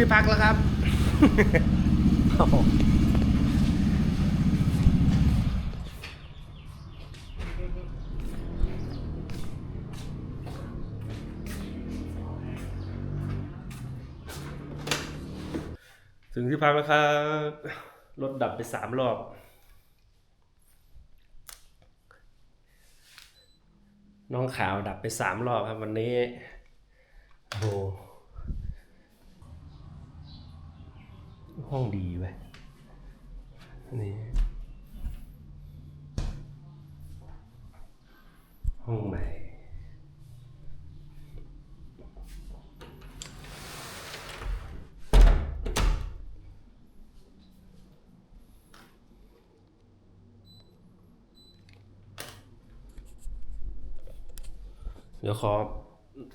ที่พักแล้วครับถึงที่พักแล้วครับ รถดับไปสามรอบ น้องขาวดับไปสามรอบครับวันนี้ โอ้ ห้องดีเว้ยนี่ห้องใหม่เดี๋ยวขอ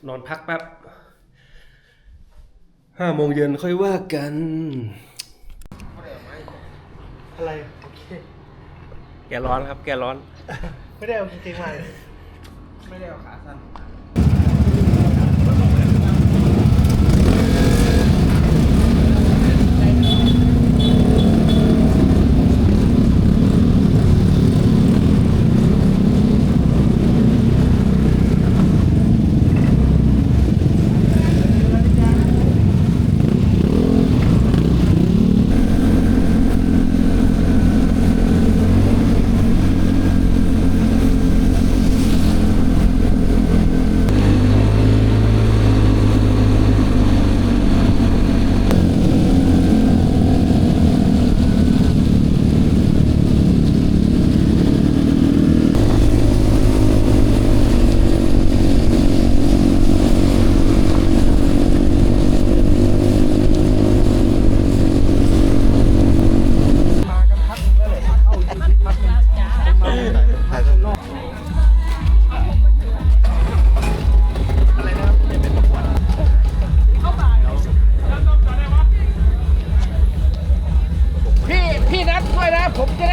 นอนพักแป๊บห้าโมงเย็นค่อยว่ากัน อะไรโอเคแกร้อนครับ แกร้อน ไม่ได้เอาจริงๆมาเลย ไม่ได้เอาขาสั้น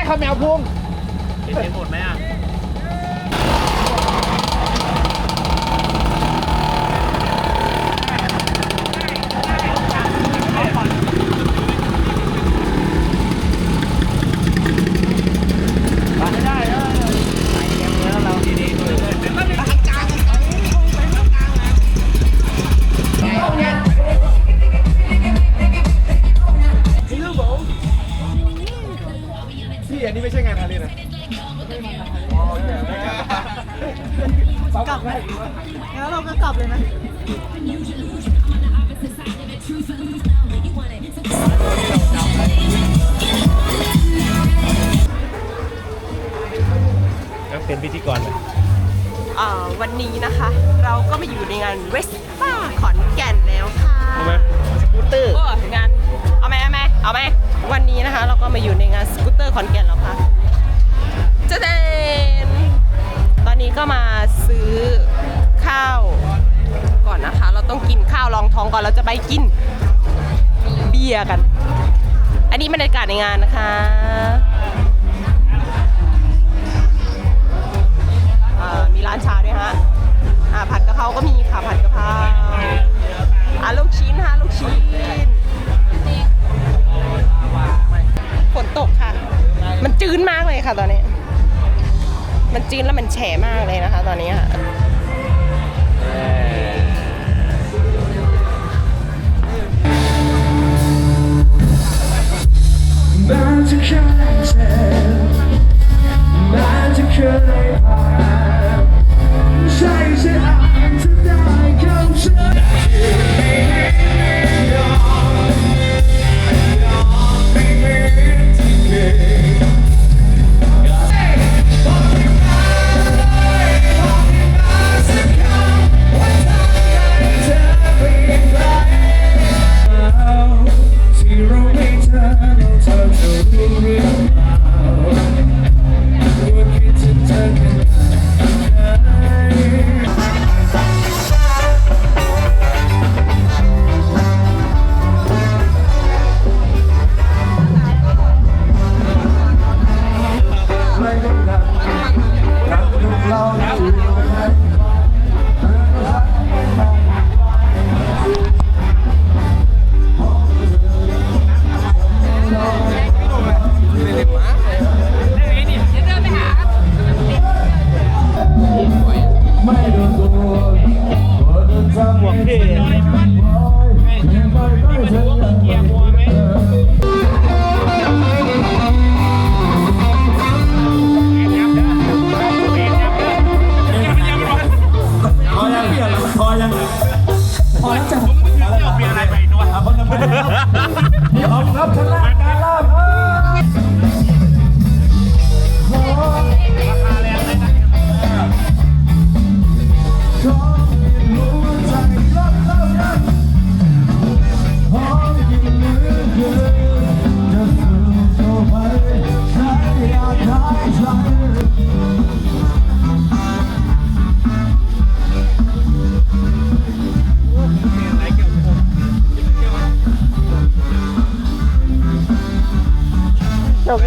ข้าวแมวพุงเห็นหมดไหมอะ กลับไหมงั้นเราก็กลับเลยนะก็เป็นพิธีกรเลยเอ่อวันนี้นะคะ เราก็มาอยู่ในงานเวสป้าขอนแก่นแล้วค่ะ เอาไหมสกูตเตอร์ โอ้งานเอาไหมเอาไหมเอาไหมวันนี้นะคะ เราก็มาอยู่ในงานสกูตเตอร์ขอนแก่นแล้วค่ะเจะเดนตอนนี้ก็มาซื้อข้าวก่ อนนะคะ เราต้องกินข้าวรองท้องก่อนเราจะไปกินเบียร์กัน อันนี้บรรยากาศในงานนะคะมีร้านชาด้วยฮะผัดกะเพราก็มีค่ะผัดกะเพราอ่าลูกชิ้นฮะลูกชิ้นฝนตกค่ะ มันจืดมากเลยค่ะตอนนี้ มันจืดแล้วมันแฉะมากเลยนะคะ ตอนนี้ค่ะ มันจ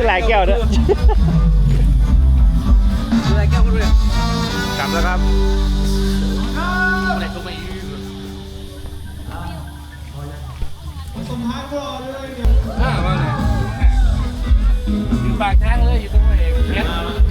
หลายแก้วเด้ออะไรแก้วก็ด้วยกลับแล้วครับอ่าว่าไงอยู่ปากทางเลยอยู่ตรงไหนเก็ต